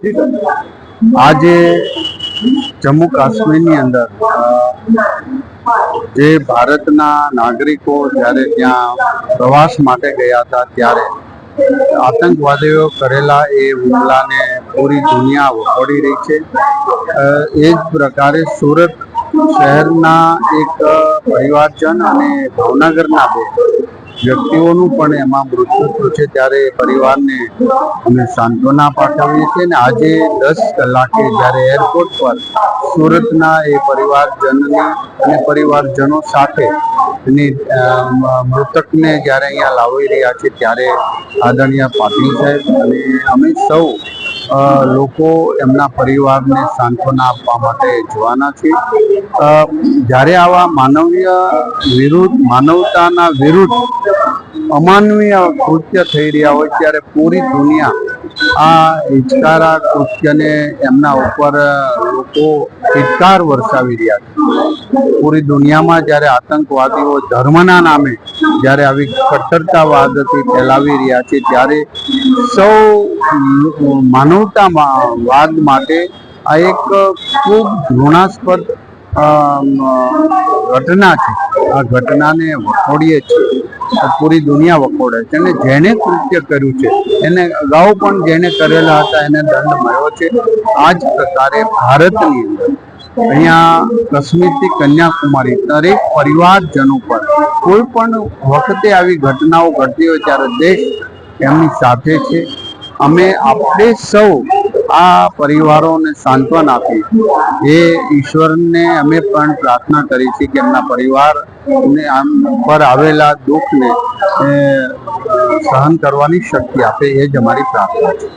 આજે જમ્મુ કાશ્મીરની અંદર, જે ભારતના નાગરિકો જ્યારે ત્યાં પ્રવાસ માટે ગયા હતા ત્યારે આતંકવાદીઓ કરેલા એ હુમલાને પૂરી દુનિયા વખોડી રહી છે. એ જ પ્રકારે સુરત શહેરના એક પરિવારજન અને ભાવનગરના બે વ્યક્તિઓનું પણ એમાં મૃત્યુત્વ છે ત્યારે પરિવારને અમે સાંત્વના પાઠવીએ છીએ અને આજે દસ કલાકે જ્યારે એરપોર્ટ પર સુરતના એ પરિવારજનની અને પરિવારજનો સાથે એની મૃતકને જ્યારે અહીંયા લાવી રહ્યા છે ત્યારે આદરણીય પાટીલ સાહેબ અને અમે સૌ લોકો એમના પરિવારને સાંત્વના આપવા માટે જવાના છે. જ્યારે આવા માનવીય વિરુદ્ધ, માનવતાના વિરુદ્ધ અમાનવીય કૃત્ય થઈ રહ્યા હોય, ત્યારે પૂરી દુનિયા આ હિચકારા કૃત્યને એમના ઉપર લોકો હિચકાર વરસાવી રહ્યા છે. પૂરી દુનિયામાં જ્યારે આતંકવાદીઓ ધર્મના નામે જ્યારે આવી કટ્ટરતાવાદથી ફેલાવી રહ્યા છે, ત્યારે સૌ માનવતાવાદ માટે આ એક ખૂબ ઘૃણાસ્પદ ઘટના છે. આ ઘટનાને વખોડીએ છીએ. પૂરી દુનિયા વખોડે છે. અને જેણે કૃત્ય કર્યું છે, એને અગાઉ પણ જેણે કરેલા હતા, એને દંડ મળ્યો છે. આ જ પ્રકારે ભારતની અંદર અહીંયા કાશ્મીરથી કન્યાકુમારી, દરેક પરિવારજનો પર કોઈ પણ વખતે આવી ઘટનાઓ ઘટતી હોય ત્યારે દેશ એમની સાથે છે. અમે આપણે સૌ આ પરિવારોને સાંત્વન આપી એ ઈશ્વરને અમે પણ પ્રાર્થના કરી છે કે એમના પરિવારને આમ પર આવેલા દુઃખને સહન કરવાની શક્તિ આપે એ જ અમારી પ્રાર્થના છે.